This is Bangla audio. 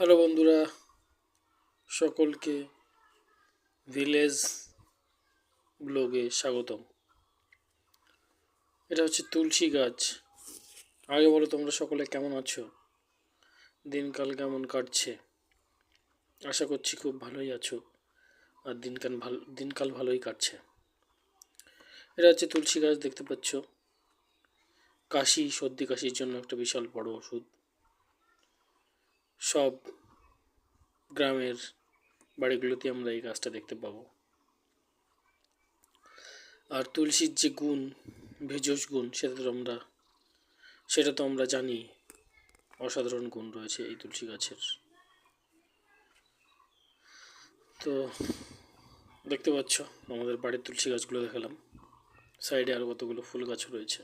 হ্যালো বন্ধুরা, সকলকে ভিলেজ ব্লগে স্বাগতম। এটা হচ্ছে তুলসী গাছ। আগে বলো তোমরা সকলে কেমন আছো? দিনকাল কেমন কাটছে? আশা করছি খুব ভালোই আছো আর দিনকাল ভালো, দিনকাল ভালোই কাটছে। এটা হচ্ছে তুলসী গাছ, দেখতে পাচ্ছ। কাশি, সর্দি কাশির জন্য একটা বিশাল বড় ওষুধ। সব গ্রামের বাড়িগুলোতে আমরা এই গাছটা দেখতে পাবো। আর তুলসীর যে গুণ, ভেষজ গুণ, সেটা তো আমরা, সেটা তো আমরা জানি। অসাধারণ গুণ রয়েছে এই তুলসী গাছের। তো দেখতে পাচ্ছ, আমাদের বাড়ির তুলসী গাছগুলো দেখালাম। সাইডে আরও কতগুলো ফুল গাছও রয়েছে।